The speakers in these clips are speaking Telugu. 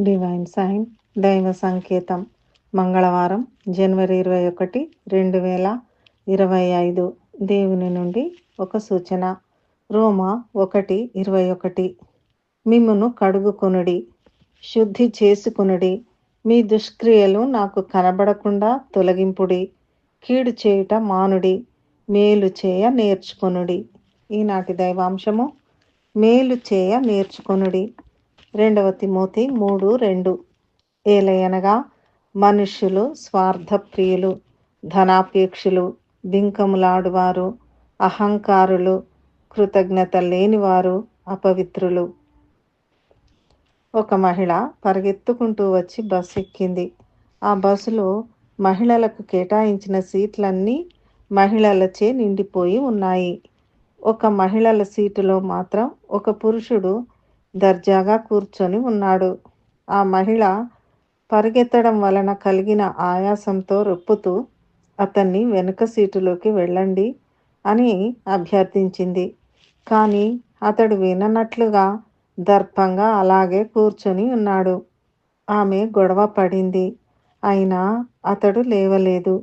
డివైన్ సైన్ దైవ సంకేతం. మంగళవారం జనవరి ఇరవై ఒకటి రెండు వేల ఇరవై ఐదు. దేవుని నుండి ఒక సూచన. రోమా ఒకటి ఇరవై ఒకటి. మిమ్మును కడుగుకొనుడి శుద్ధి చేసుకునుడి. మీ దుష్క్రియలు నాకు కనబడకుండా తొలగింపుడి. కీడు చేయుట మానుడి మేలు చేయ నేర్చుకొనుడి. ఈనాటి దైవాంశము మేలు చేయ నేర్చుకొనుడి. రెండవ తిమోతి మూడు రెండు. ఏలయనగా మనుష్యులు స్వార్థప్రియులు ధనాపేక్షులు బింకములాడువారు అహంకారులు కృతజ్ఞత లేనివారు అపవిత్రులు. ఒక మహిళ పరిగెత్తుకుంటూ వచ్చి బస్సు ఎక్కింది ఆ బస్సులో మహిళలకు కేటాయించిన సీట్లన్నీ మహిళలచే నిండిపోయి ఉన్నాయి. ఒక మహిళల సీటులో మాత్రం ఒక పురుషుడు దర్జాగా కూర్చొని ఉన్నాడు. ఆ మహిళ పరిగెత్తడం వలన కలిగిన ఆయాసంతో రొప్పుతూ అతన్ని వెనుక సీటులోకి వెళ్ళండి అని అభ్యర్థించింది. కానీ అతడు విననట్లుగా దర్పంగా అలాగే కూర్చొని ఉన్నాడు. ఆమె గొడవ పడింది. అయినా అతడు లేవలేదు.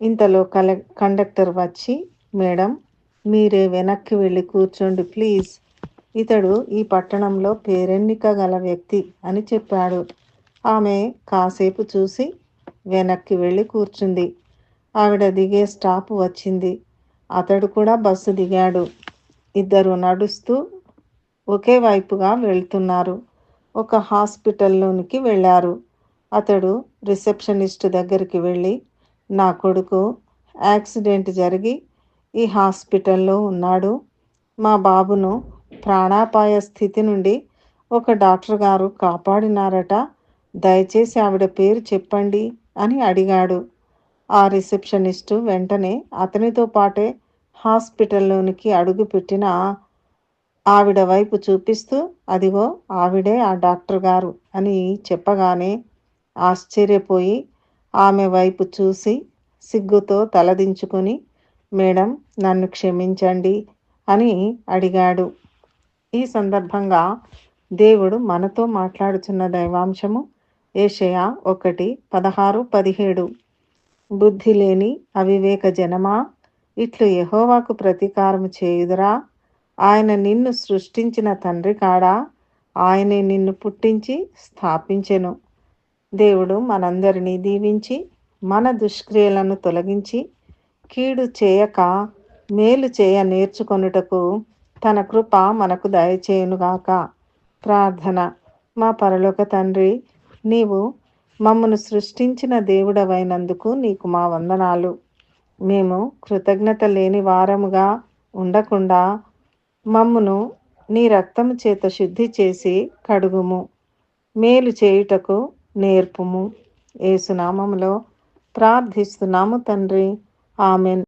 ఇంతలో కల కండక్టర్ వచ్చి మేడం మీరే వెనక్కి వెళ్ళి కూర్చోండి ప్లీజ్. ఇతడు ఈ పట్టణంలో పేరెన్నిక గల వ్యక్తి అని చెప్పాడు. ఆమె కాసేపు చూసి వెనక్కి వెళ్ళి కూర్చుంది. ఆవిడ దిగే స్టాప్ వచ్చింది. అతడు కూడా బస్సు దిగాడు. ఇద్దరు నడుస్తూ ఒకే వైపుగా వెళ్తున్నారు. ఒక హాస్పిటల్లోనికి వెళ్ళారు. అతడు రిసెప్షనిస్ట్ దగ్గరికి వెళ్ళి నా కొడుకు యాక్సిడెంట్ జరిగి ఈ హాస్పిటల్లో ఉన్నాడు. మా బాబును ప్రాణాపాయ స్థితి నుండి ఒక డాక్టర్ గారు కాపాడినారట. దయచేసి ఆవిడ పేరు చెప్పండి అని అడిగాడు. ఆ రిసెప్షనిస్టు వెంటనే అతనితో పాటే హాస్పిటల్లోనికి అడుగుపెట్టిన ఆవిడ వైపు చూపిస్తూ అదిగో ఆవిడే ఆ డాక్టర్ గారు అని చెప్పగానే ఆశ్చర్యపోయి ఆమె వైపు చూసి సిగ్గుతో తలదించుకొని మేడం నన్ను క్షమించండి అని అడిగాడు. ఈ సందర్భంగా దేవుడు మనతో మాట్లాడుచున్న దైవాంశము ఏషయా ఒకటి పదహారు పదిహేడు. బుద్ధి లేని అవివేక జనమా ఇట్లు యహోవాకు ప్రతీకారం చేయుదురా. ఆయన నిన్ను సృష్టించిన తండ్రి కాడా? ఆయనే నిన్ను పుట్టించి స్థాపించెను. దేవుడు మనందరినీ దీవించి మన దుష్క్రియలను తొలగించి కీడు చేయక మేలు చేయ నేర్చుకొనుటకు తన కృప మనకు దయచేయునుగాక. ప్రార్థన. మా పరలోక తండ్రి నీవు మమ్మను సృష్టించిన దేవుడవైనందుకు నీకు మా వందనాలు. మేము కృతజ్ఞత లేని వారముగా ఉండకుండా మమ్మును నీ రక్తము చేత శుద్ధి చేసి కడుగుము. మేలు చేయుటకు నేర్పుము. ఏసునామములో ప్రార్థిస్తున్నాము తండ్రి. ఆమెన్.